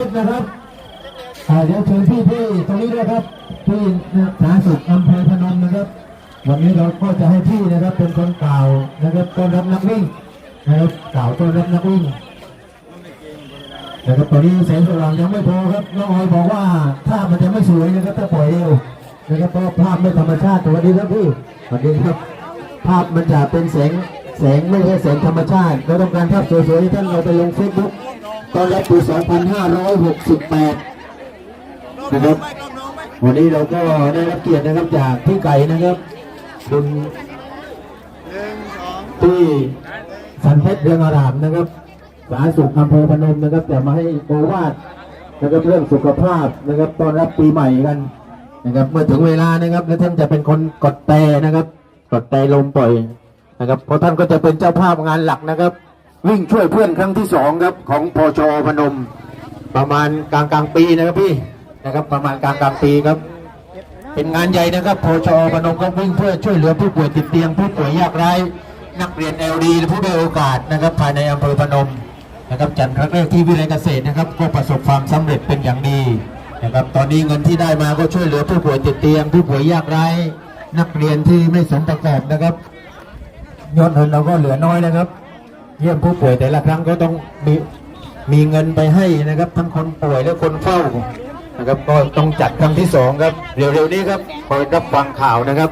นะครับอ่าเดี๋ยวเชิญพี่ที่ตรงนี้ด้วยครับที่สาธารณสุขอำเภอพนมนะครับ วันนี้เราก็จะให้พี่นะครับเป็นคนกล่าวนะครับต้อนรับนักวิ่งนะครับกล่าวต้อนรับนักวิ่งนะครับตอนนี้แสงสว่างยังไม่พอครับน้องออยบอกว่าภาพมันจะไม่สวยนะครับถ้าปล่อยเร็วนะครับเพราะภาพไม่ธรรมชาติสวัสดีครับพี่สวัสดีครับ ภาพมันจะเป็นแสงแสงไม่ใช่แสงธรรมชาติเราต้องการภาพสวยๆท่านเราไปลงเฟซบุ๊ก ตอนรับปี 2568 นะครับ วันนี้เราก็ได้รับเกียรตินะครับจากพี่ไก่นะครับคุณที่สันเพชรเรืองอารามนะครับ สารสุขอำเภอพนมนะครับจะมาให้โอวาทนะครับเรื่องสุขภาพนะครับตอนรับปีใหม่กันนะครับ เมื่อถึงเวลานะครับ แล้วท่านจะเป็นคนกดแต่นะครับ กดแต่ลมปล่อยนะครับเพราะท่านก็จะเป็นเจ้าภาพงานหลักนะครับ วิ่งช่วยเพื่อนครั้งที่สองครับของพชพนม ประมาณกลางกลางปีนะครับพี่นะครับประมาณกลางกลางปีครับ เป็นงานใหญ่นะครับพชพนมก็วิ่งเพื่อช่วยเหลือผู้ป่วยติดเตียงผู้ป่วยยากไร้นักเรียนเอลดีและผู้ได้โอกาสนะครับภายในอำเภอพนมนะครับจัดครั้งแรกที่วิเลยเกษตรนะครับ ก็ประสบความสำเร็จเป็นอย่างดีนะครับตอนนี้เงินที่ได้มาก็ช่วยเหลือผู้ป่วยติดเตียง ผู้ป่วยยากไร้ นักเรียนที่ไม่สมประกอบนะครับยอดเงินเราก็เหลือน้อยนะครับ เยี่ยมผู้ป่วยแต่ละครั้งก็ต้องมีมีเงินไปให้นะครับ ทั้งคนป่วยและคนเฝ้านะครับ ก็ต้องจัดครั้งที่สองครับ เร็วๆนี้ครับคอยรับฟังข่าวนะครับ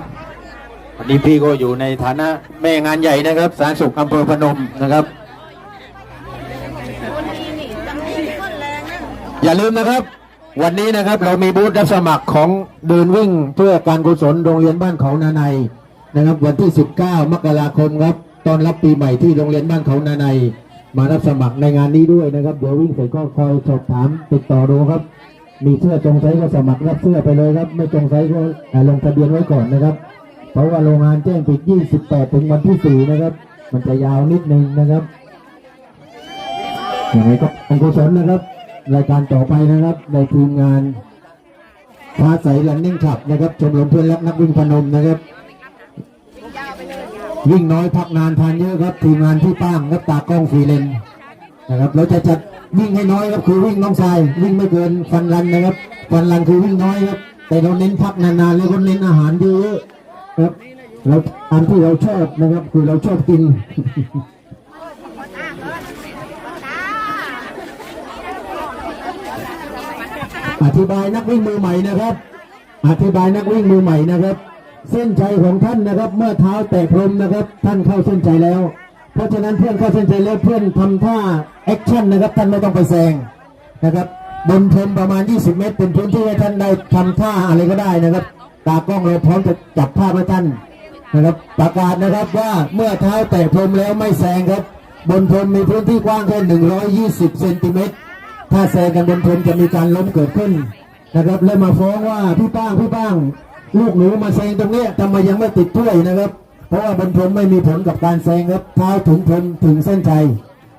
วันนี้พี่ก็อยู่ในฐานะแม่งานใหญ่นะครับสาธารณสุขอำเภอพนมนะครับ อย่าลืมนะครับ วันนี้นะครับเรามีบูธรับสมัครของเดินวิ่งเพื่อการกุศลโรงเรียนบ้านเขานาในนะครับ วันที่ 19 มกราคมครับ ตอนรับปีใหม่ที่โรงเรียนบ้านเขานาในมารับสมัครในงานนี้ด้วยนะครับ เดี๋ยววิ่งเสร็จก็คอยสอบถามติดต่อดูครับ มีเสื้อจงไซส์ก็สมัครรับเสื้อไปเลยครับ ไม่จงไซส์ก็อ่าลงทะเบียนไว้ก่อนนะครับ เพราะว่าโรงงานแจ้งปิด 28 ถึงวันที่ 4 นะครับ มันจะยาวนิดนึงนะครับยังไงก็การกุศลนะครับ รายการต่อไปนะครับ ในทีมงานพาใสลันนิ่งขับนะครับชมรมเพื่อนรักนักวิ่งพนมนะครับ วิ่งน้อยพักนานทานเยอะครับทีมงานที่ป้างครับตากล้องฟรีเลนนะครับเราจะจัดวิ่งให้น้อยครับคือวิ่งน้องชายวิ่งไม่เกินฟันรันนะครับฟันรันคือวิ่งน้อยครับ แต่เราเน้นพักนานๆแล้วก็เน้นอาหารเยอะครับเราตามที่เราชอบนะครับ คือเราชอบกินอธิบายนักวิ่งมือใหม่นะครับ อธิบายนักวิ่งมือใหม่นะครับ เส้นชัยของท่านนะครับ เมื่อเท้าแตะพรมนะครับ ท่านเข้าเส้นชัยแล้ว เพราะฉะนั้นเพื่อนเข้าเส้นชัยแล้วเพื่อนทำท่าแอคชั่นนะครับ ท่านไม่ต้องไปแซงนะครับ บนพรมประมาณ 20 เมตร เป็นพื้นที่ให้ท่านได้ทำท่าอะไรก็ได้นะครับ ตากล้องเราพร้อมจะจับภาพให้ท่านนะครับ ประกาศนะครับว่าเมื่อเท้าแตะพรมแล้วไม่แซงครับ บนพรมมีพื้นที่กว้างแค่120เซนติเมตรถ้าแซงกันบนพรมจะมีการล้มเกิดขึ้นนะครับแล้วมาฟ้องว่าพี่ป้างพี่ป้าง ลูกหนูมาแซงตรงเนี้ยทำไมยังไม่ติดถ้วยนะครับ เพราะว่าบนพรมไม่มีผลกับการแซงครับเท้าถึงพรมถึงเส้นชัย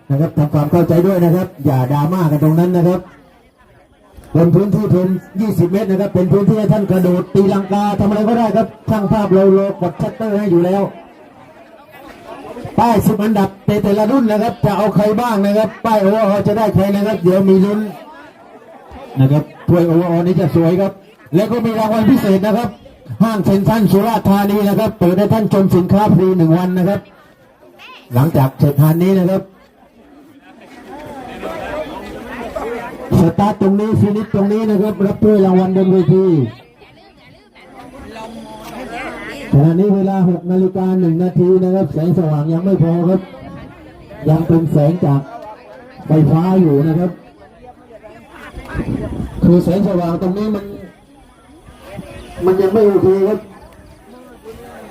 นะครับทำความเข้าใจด้วยนะครับ อย่าดราม่ากันตรงนั้นนะครับบนพื้นที่พรม20 เมตรนะครับ เป็นพื้นที่ให้ท่านกระโดดตีลังกาทำอะไรก็ได้ครับช่างภาพเราโลกดชัตเตอร์ให้อยู่แล้วป้ายสิบอันดับแต่แต่ละรุ่นนะครับ จะเอาใครบ้างนะครับ ป้ายโอเวอร์จะได้ใครนะครับ เดี๋ยวมีลุ้นนะครับถ้วยโอเวอร์นี้จะสวยครับ แล้วก็มีรางวัลพิเศษนะครับ ห้างเซ็นทรัลสุราษฎร์ธานีนะครับเปิดให้ท่านชมสินค้าฟรีหนึ่งวันนะครับ หลังจากเสร็จทานนี้นะครับสตาร์ตรงนี้ฟินิชตรงนี้นะครับรับถ้วยรางวัลบนเวทีขณะนี้เวลา6นาฬิกา1นาทีนะครับ แสงสว่างยังไม่พอครับ ยังเป็นแสงจากไฟฟ้าอยู่นะครับ คือแสงสว่างตรงนี้มัน มันยังไม่โอเคครับ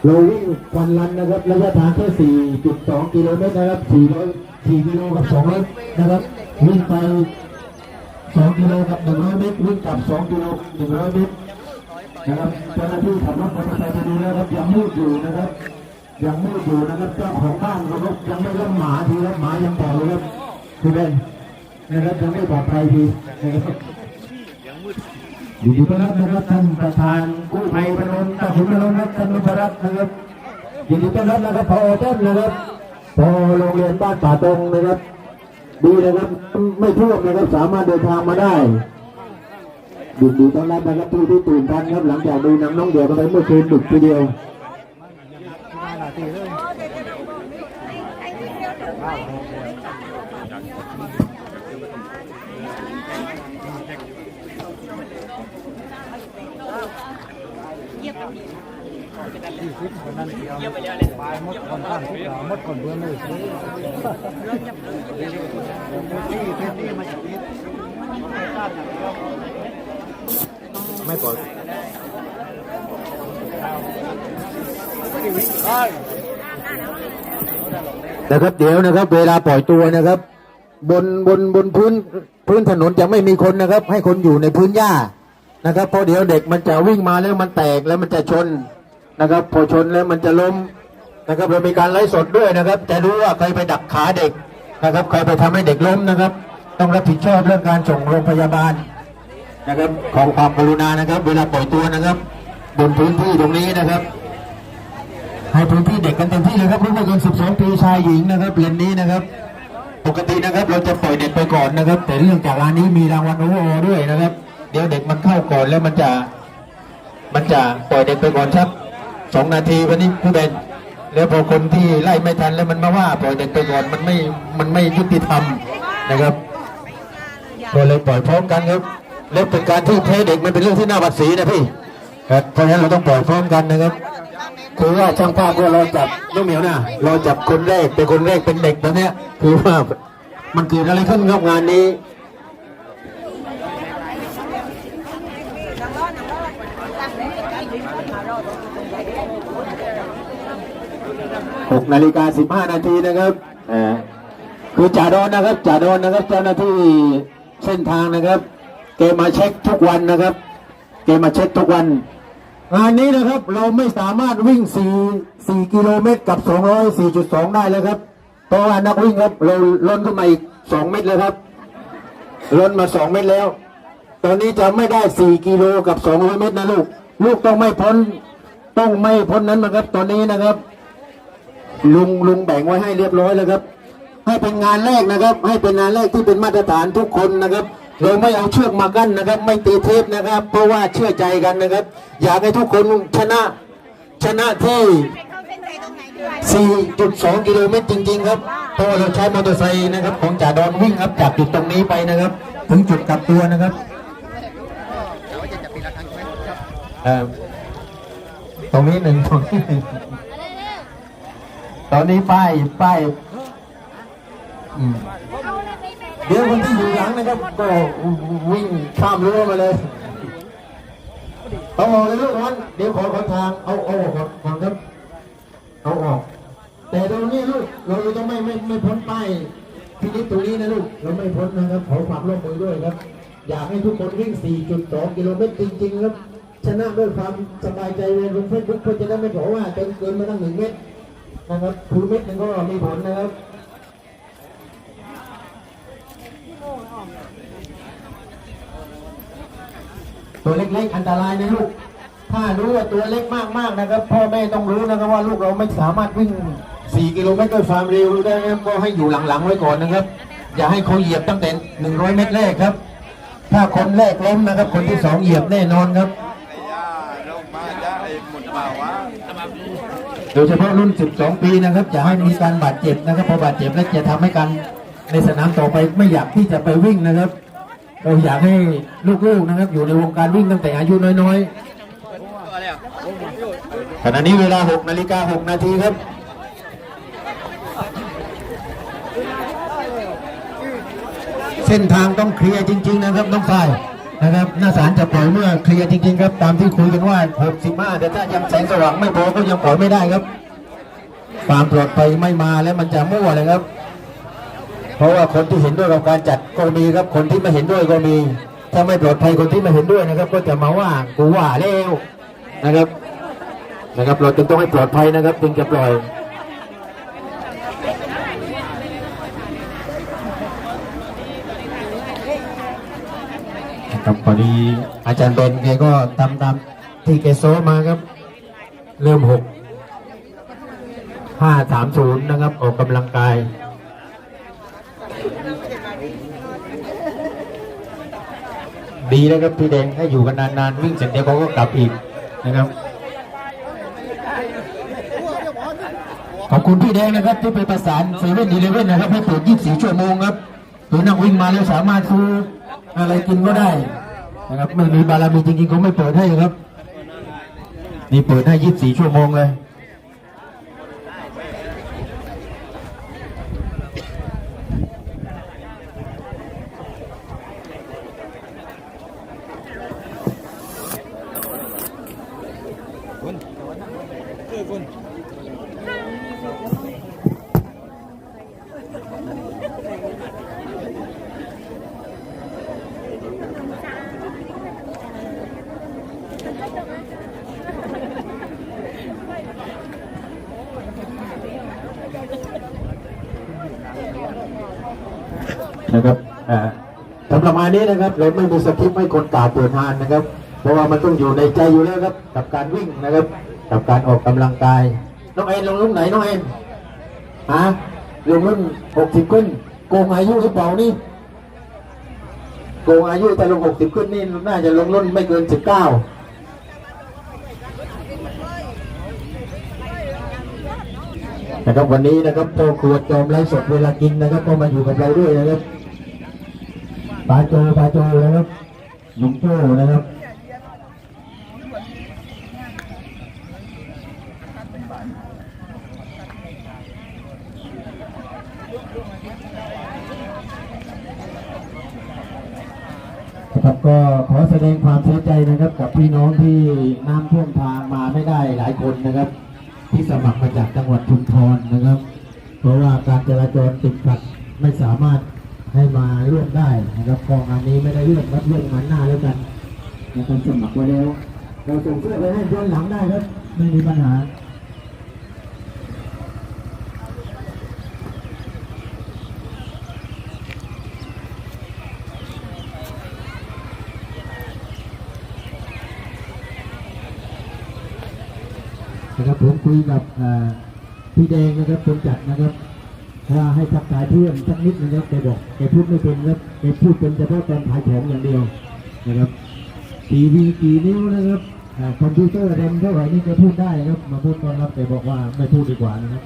เราวิ่งฟันรันนะครับระยะทางแค่ 4.2 กิโลเมตรนะครับ 400 4กิโลกับ200นะครับ วิ่งไป 2 กิโลกับ 100 เมตร วิ่งกลับ 2 กิโล 100 เมตรนะครับเจ้าหน้าที่ขับรถมอเตอร์ไซค์ไปดูแล้วครับยังมืดอยู่นะครับยังมืดอยู่นะครับเจ้าของบ้านนะครับยังไม่ริ่มหมาทีครับหมายังบอกเลยครับคือเป็นนะครับยังไม่ปลอดภัยทีนะครับ ยินดีต้อนรับนะครับท่านประธานกู้ภัยพนมตาขุนพนมนะครับท่านนุพรัตน์นะครับยินดีต้อนรับนะครับพอต้นนะครับพอโรงเรียนบ้านป่าตงนะครับดีนะครับไม่ท่วมนะครับสามารถเดินทางมาได้ดีดีต้อนรับนะครับผู้ที่ตื่นทันครับหลังจากดูหนังน้องเดียวกันไปเมื่อคืนดึกทีเดียว ไม่ปล่อยนะครับเดี๋ยวนะครับ เวลาปล่อยตัวนะครับ บนบนบนพื้นพื้นถนนจะไม่มีคนนะครับ ให้คนอยู่ในพื้นหญ้านะครับเพราะเดี๋ยวเด็กมันจะวิ่งมาแล้วมันแตกแล้วมันจะชน นะครับ พอชนแล้วมันจะล้มนะครับเรามีการไลฟ์สดด้วยนะครับ จะรู้ว่าใครไปดักขาเด็กนะครับ ใครไปทำให้เด็กล้มนะครับ ต้องรับผิดชอบเรื่องการส่งโรงพยาบาลนะครับของความกรุณานะครับ เวลาปล่อยตัวนะครับ บนพื้นที่ตรงนี้นะครับ ให้พื้นที่เด็กกันเต็มที่เลยครับรุ่นเกิน12 ปีชายหญิงนะครับเลนนี้นะครับ ปกตินะครับเราจะปล่อยเด็กไปก่อนนะครับ แต่เรื่องจากอันนี้มีรางวัลโอเวอร์ด้วยนะครับ เดี๋ยวเด็กมันเข้าก่อนแล้วมันจะ มันจะปล่อยเด็กไปก่อนสัก สองนาทีวันนี้ผู้เด่นแล้วพอคนที่ไล่ไม่ทันแล้วมันมาว่าปล่อยเด็กไปก่อนมันไม่มันไม่ยุติธรรมนะครับก็เลยปล่อยพร้อมกันครับแล้วเป็นการที่แพ้เด็กมันเป็นเรื่องที่น่าบัดสีนะพี่ครับเพราะฉะนั้นเราต้องปล่อยพร้อมกันนะครับคือว่าช่างภาพก็รอจับน้องเหมียวนะเรอจับคนแรกเป็นคนแรกเป็นเด็กตอนเนี้ยคือว่ามันเกิดอะไรขึ้นครับงานนี้ หกนาฬิกาสิบห้านาทีนะครับอ่าคือจ่าดอนนะครับจ่าดอนนะครับเจ้าหน้าที่เส้นทางนะครับเกมาเช็คทุกวันนะครับ เกมาเช็คทุกวัน งานนี้นะครับเราไม่สามารถวิ่ง 4 4 กิโลเมตรกับ 204.2 ได้เลยครับเพราะว่านักวิ่งครับเราล้นขึ้นมาอีก 2 เมตรเลยครับล้นมา 2 เมตรแล้ว ตอนนี้จะไม่ได้ 4 กิโลกับ 200 เมตรนะลูก ลูกต้องไม่พ้น ต้องไม่พ้นนั้นนะครับ ตอนนี้นะครับ ลุงลุงแบ่งไว้ให้เรียบร้อยแล้วครับ ให้เป็นงานแรกนะครับ ให้เป็นงานแรกที่เป็นมาตรฐานทุกคนนะครับเราไม่เอาเชือกมากั้นนะครับ ไม่ตีเทปนะครับ เพราะว่าเชื่อใจกันนะครับ อยากให้ทุกคนชนะชนะที่4.2 กิโลเมตรจริง ๆ ครับเพราะเราใช้มอเตอร์ไซค์นะครับ ของจ่าดอนวิ่งครับจากจุดตรงนี้ไปนะครับ ถึงจุดกลับตัวนะครับตรงนี้หนึ่งตรงนี้หนึ่ง ตอนนี้ป้ายป้ายอืมเดี๋ยวคนที่อยู่หลังนะครับก็วิ่งข้ามรั้วมาเลยเอาออกเลยลูกนั้นเดี๋ยวขอขอทางเอาเอาออกก่อนครับเอาออก แต่ตรงนี้ลูกเราจะไม่ไม่ไม่พ้นป้ายพินิจตรงนี้นะลูกเราไม่พ้นนะครับขอความร่วมมือด้วยครับ อยากให้ทุกคนวิ่ง 4.2 กิโลเมตรจริงๆครับชนะด้วยความสบายใจเลยลงเฟซบุ๊กเพื่อจะได้ไม่บอกว่าเกินเกินมาตั้งหนึ่งเมตร นะครับคือเม็ดหนึงก็มีผลนะครับตัวเล็กๆอันตรายนะลูก ถ้ารู้ว่าตัวเล็กมากๆนะครับ พ่อแม่ต้องรู้นะครับว่าลูกเราไม่สามารถวิ่ง 4 กิโลเมตรด้วยความเร็วได้นะครับก็ให้อยู่หลังๆไว้ก่อนนะครับ อย่าให้เขาเหยียบตั้งแต่ 100 เมตรแรกครับ ถ้าคนแรกล้มนะครับ คนที่สองเหยียบแน่นอนครับ ลงมาจะไอ้หมุนเปล่าวะ โดยเฉพาะรุ่น 12 ปีนะครับจะให้มีการบาดเจ็บนะครับพอบาดเจ็บแล้วจะทำให้การในสนามต่อไปไม่อยากที่จะไปวิ่งนะครับ เราอยากให้ลูกๆนะครับ อยู่ในวงการวิ่งตั้งแต่อายุน้อยๆขณะนี้เวลา 6 นาฬิกา 6 นาทีครับเส้นทางต้องเคลียร์จริง ๆ นะครับน้องฝ่าย นะครับหน้าศาลจะปล่อยเมื่อเคลียร์จริงๆครับตามที่คุยกันว่า 65 แต่ถ้ายังแสงสว่างไม่พอก็ยังปล่อยไม่ได้ครับความปลอดภัยไม่มาแล้วมันจะมั่วเลยครับ เพราะว่าคนที่เห็นด้วยกับการจัดก็มีครับคนที่ไม่เห็นด้วยก็มี ถ้าไม่ปลอดภัยคนที่ไม่เห็นด้วยนะครับ ก็จะมาว่ากูว่าแล้วนะครับนะครับ เราจึงต้องให้ปลอดภัยนะครับจึงจะปล่อย ครับพอดีอาจารย์เบนแกก็ทำตามที่แกโซมาครับ เริ่มหกห้าสามศูนย์นะครับ ออกกำลังกายดีนะครับพี่แดงให้อยู่กันนานๆวิ่งเสร็จเดี๋ยวเขาก็กลับอีกนะครับ ขอบคุณพี่แดงนะครับที่ไปประสานเซเว่นอีเลเว่นนะครับให้เปิด 24 ชั่วโมงครับตัวนักวิ่งมาแล้วสามารถซื้อ อะไรกินก็ได้นะครับไม่มีบารมีจริงๆเขาไม่เปิดให้ครับ นี่เปิดให้ 24 ชั่วโมงเลย นะครับอ่าสำหรับงานนี้นะครับเราไม่มีสคริปต์ไม่คนกล่าวเปิดงานนะครับ เพราะว่ามันต้องอยู่ในใจอยู่แล้วครับ กับการวิ่งนะครับ กับการออกกำลังกายน้องเอ็นลงรุ่นไหนน้องเอ็นฮะลงรุ่นหกสิบขึ้นโกงอายุหรือเปล่านี่โกงอายุแต่ลงหกสิบขึ้นนี่น่าจะลงรุ่นไม่เกินสิบเก้านะครับวันนี้นะครับโตครัวจอมไร้สดเวลากินนะครับก็มาอยู่กับเราด้วยนะครับ ปาโจปาโจนะครับลุงโจนะครับนะครับก็ขอแสดงความเสียใจนะครับ กับพี่น้องที่น้ำท่วมทางมาไม่ได้หลายคนนะครับ ที่สมัครมาจากจังหวัดชุมพรนะครับ เพราะว่าการจราจรติดขัดไม่สามารถ ให้มาร่วมได้นะครับกองงานนี้ไม่ได้เลื่อนรับเลื่อนงานหน้าแล้วกันนะครับสมัครไว้แล้ว เราส่งเสื้อไปให้ย้อนหลังได้ครับ ไม่มีปัญหานะครับผมคุยกับเอ่อพี่แดงนะครับคนจัดนะครับ ว่าให้ทักทายเพื่อนสักนิดนะครับแกบอกแกพูดไม่เป็นครับแกพูดเป็นเฉพาะตอนขายของอย่างเดียวนะครับทีวีกี่นิ้วนะครับคอมพิวเตอร์แรมเท่าไหร่นี่แกพูดได้ครับ มาพูดตอนรับแกบอกว่าไม่พูดดีกว่านะครับ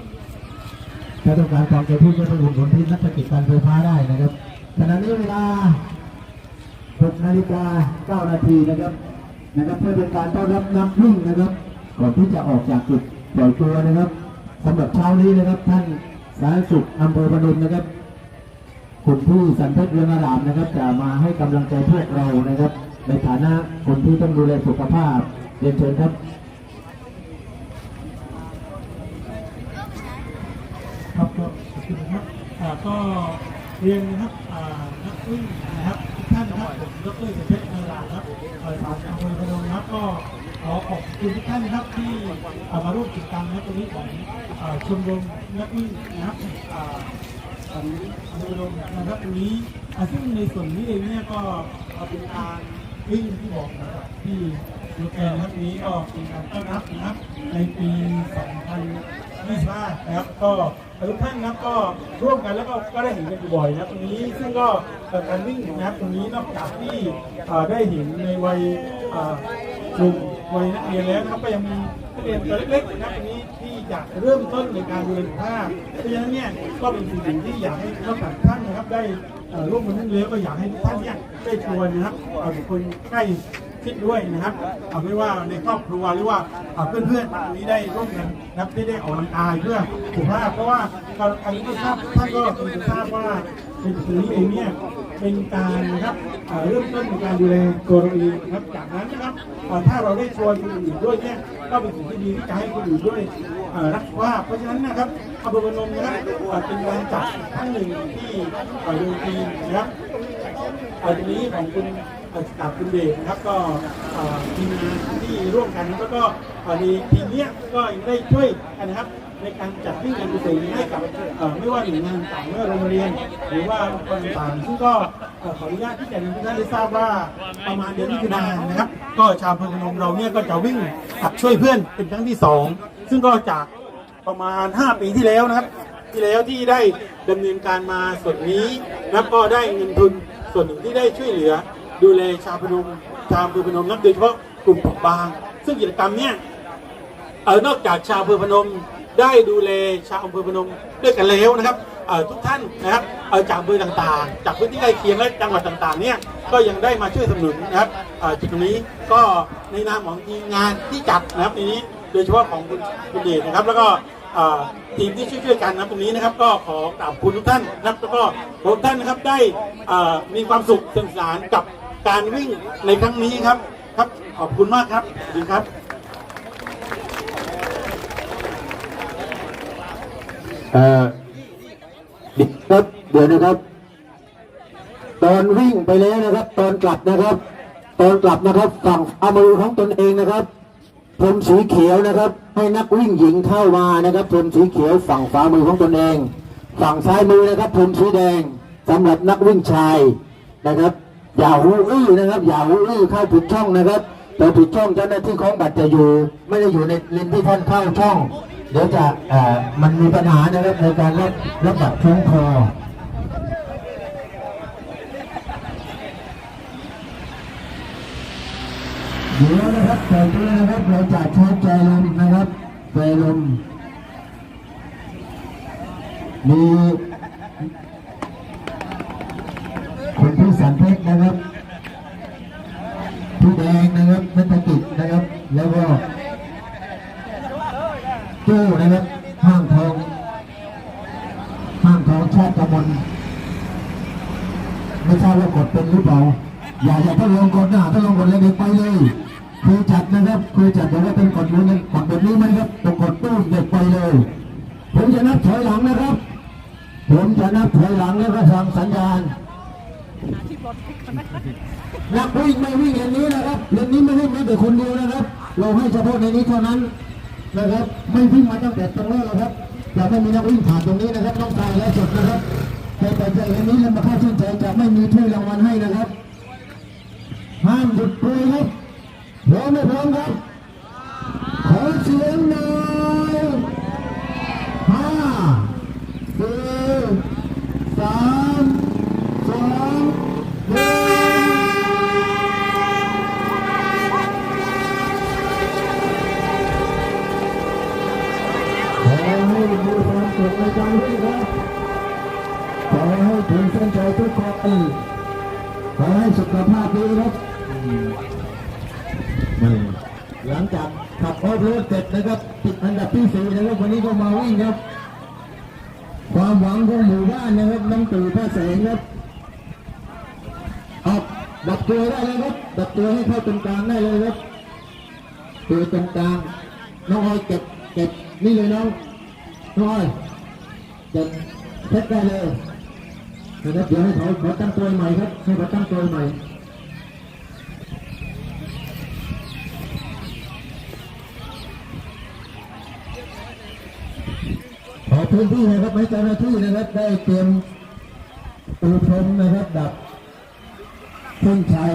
ถ้าต้องการฟังแกพูดก็ต้องลงผลที่นักกิจการไฟฟ้าได้นะครับขณะนี้เวลา6นาฬิกา9นาทีนะครับนะครับเพื่อเป็นการต้อนรับนักวิ่งนะครับ ก่อนที่จะออกจากจุดปล่อยตัวนะครับสำหรับเช้านี้นะครับท่าน สารสุขอำเภอพนมนะครับคุณผู้สันเพชรเรืองอารามนะครับ จะมาให้กำลังใจพวกเรานะครับ ในฐานะคนที่ต้องดูแลสุขภาพเรียนเชิญครับครับก็ขอบคุณนะครับอ่าก็เรียนนะครับอ่านักวิ่งนะครับทุกท่านนะครับผมดรสุเพชรนาราครับเอ่อสามอำเภอพนมนะครับก็ ขอขอบคุณทุกท่านนะครับที่อ่ามาร่วมกิจกรรมนะตรงนี้ของชมรมนักวิ่งนะครับอ่าของอำเภอพนมนะครับตรงนี้ซึ่งในส่วนนี้เองเนี่ยก็เอาเป็นการวิ่งที่บอกนะครับที่โลแกนนะครับนี้ก็เป็นการต้อนรับนะครับในปี2000 25นะครับก็ทุกท่านนะครับก็ร่วมกันแล้วก็ก็ได้เห็นกันบ่อยนะตรงนี้ซึ่งก็เอ่อการวิ่งนะครับตรงนี้นอกจากที่ได้เห็นในวัยกลุ่ม วัยนักเรียนแล้วนะครับก็ยังมีนักเรียนตัวเล็กๆนะครับนี้ที่อยากเริ่มต้นในการเรียนภาพเพราะฉะนั้นเนี่ยก็เป็นสิ่งที่อยากให้นอกจากท่านนะครับได้ร่วมกันนั่งเลี้ยวก็อยากให้ทุกท่านเนี่ยได้ชวนนะครับเอ่อบุคคลใกล้ ชิดด้วยนะครับเอาไม่ว่าในครอบครัวหรือว่าเอ่อเพื่อนๆตรงนี้ได้ร่วมกันนะครับได้ได้ออกกำลังกายเพื่อสุขภาพเพราะว่าการอันนี้ทราบท่านก็คงจะทราบว่าเป็นตรงนี้เองเนี่ยเป็นการนะครับเริ่มต้นในการดูแลตัวเราเองนะครับจากนั้นนะครับถ้าเราได้ชวนคนอื่นด้วยเนี่ยก็เป็นสิ่งที่ดีที่จะให้คนอื่นด้วยรักสุขภาเพราะฉะนั้นนะครับอำเภอพนมนะครับเป็นการจัดครั้งหนึ่งที่เอ่อโดยทีมนะครับอ่อทีนี้ของคุณ กับคุณเดชนะครับก็ทีมงานที่ร่วมกันแล้วก็ในทีมเนี้ยก็ยังได้ช่วยกันนะครับในการจัดวิ่งการกุศลให้กับไม่ว่าหน่วยงานต่างไม่ว่าโรงเรียน หรือว่าองค์กรต่างซึ่งก็ขออนุญาตที่จะเรียนให้ทุกท่านได้ทราบว่าประมาณเดือนมิถุนายนนะครับ ก็ชาวอำเภอพนมเราเนี่ยก็จะวิ่งขับช่วยเพื่อนเป็นครั้งที่สองซึ่งก็จากประมาณ 5 ปีที่แล้วนะครับ ที่แล้วที่ได้ดำเนินการมาส่วนนี้นะครับก็ได้เงินทุนส่วนหนึ่งที่ได้ช่วยเหลือ ดูแลชาวพนมชาวอำเภอพนมนับโดยเฉพาะกลุ่มเปราะบาง ซึ่งกิจกรรมเนี่ยเออนอกจากชาวอำเภอพนมได้ดูแลชาวอำเภอพนมด้วยกันแล้วนะครับเออทุกท่านนะครับเออจากอำเภอต่างๆ จากพื้นที่ใกล้เคียงและจังหวัดต่างๆเนี่ยก็ยังได้มาช่วยสนับสนุนนะครับเออจุดตรงนี้ก็ในนามของทีมงานที่จัดนะครับในนี้โดยเฉพาะของคุณคุณเดชนะครับ แล้วก็เอ่อทีมที่ช่วยๆกันนะตรงนี้นะครับ ก็ขอกราบคุณทุกท่านนะครับแล้วก็ขอทุกท่านนะครับได้เอ่อมีความสุขสนุกสนานกับ การวิ่งในครั้งนี้ครับครับ ขอบคุณมากครับดีครับเอ่อดี๋ยวครับเดี๋ยวนะครับ ตอนวิ่งไปแล้วนะครับ ตอนกลับนะครับ ตอนกลับนะครับ ฝั่งอามือของตนเองนะครับพรมสีเขียวนะครับ ให้นักวิ่งหญิงเข้ามานะครับพรมสีเขียวฝั่งฝ่ามือของตนเอง ฝั่งซ้ายมือนะครับพรมสีแดงสำหรับนักวิ่งชายนะครับ อย่าหูอื้อนะครับ อย่าหูอื้อเข้าผิดช่องนะครับแต่ผิดช่องเจ้าหน้าที่ของบัตรจะอยู่ ไม่ได้อยู่ในเลนที่ท่านเข้าช่อง เดี๋ยวจะเอ่อมันมีปัญหานะครับในการรับรับบัตรคล้องคอเดี๋ยวนะครับต่อไปนะครับเราจะใช้ใจลมนะครับใจลมมีคุณพี่สั นะครับพี่แดงนะครับนัฐกิจนะครับ แล้วก็โจ้นะครับห้างทองห้างทองชาติกมลไม่ทราบว่ากดเป็นหรือเปล่าอย่าอย่าทดลองกดนะทดลองกดเลยเด็กไปเลยเคยจัดนะครับเคยจัดแต่ว่าเป็นกดนู้นกดแบบนี้ไหมครับตกกดตู้เด็กไปเลย ผมจะนับถอยหลังนะครับ ผมจะนับถอยหลังแล้วก็ทำสัญญาณ นักวิ่งไม่วิ่งเลนนี้นะครับเลนนี้ไม่วิ่งแม้แต่คนเดียวนะครับ เราให้เฉพาะในนี้เท่านั้นนะครับไม่วิ่งมาตั้งแต่ตรงแรกแล้วครับจะไม่มีนักวิ่งผ่านตรงนี้นะครับต้องตายและสดนะครับแต่แต่ใจเลนนี้เรามาเข้าชื่นใจจะไม่มีถ้วยรางวัลให้นะครับห้ามหยุดคุยครับพร้อมไม่พร้อมครับขอเสียงหน่อย งครับออกดับตัวได้เลยครับดับตัวให้เข้าตรงกลางได้เลยครับตัวตรงกลางน้องออยเก็บเก็บนี่เลยน้องน้องออยเก็บเพชรได้เลยนะครับเดี๋ยวให้เขาขอตั้งตัวใหม่ครับให้เขาตั้งตัวใหม่ขอพื้นที่นะครับให้เจ้าหน้าที่นะครับได้เตรียม ปูพรมนะครับดับเส้นชัย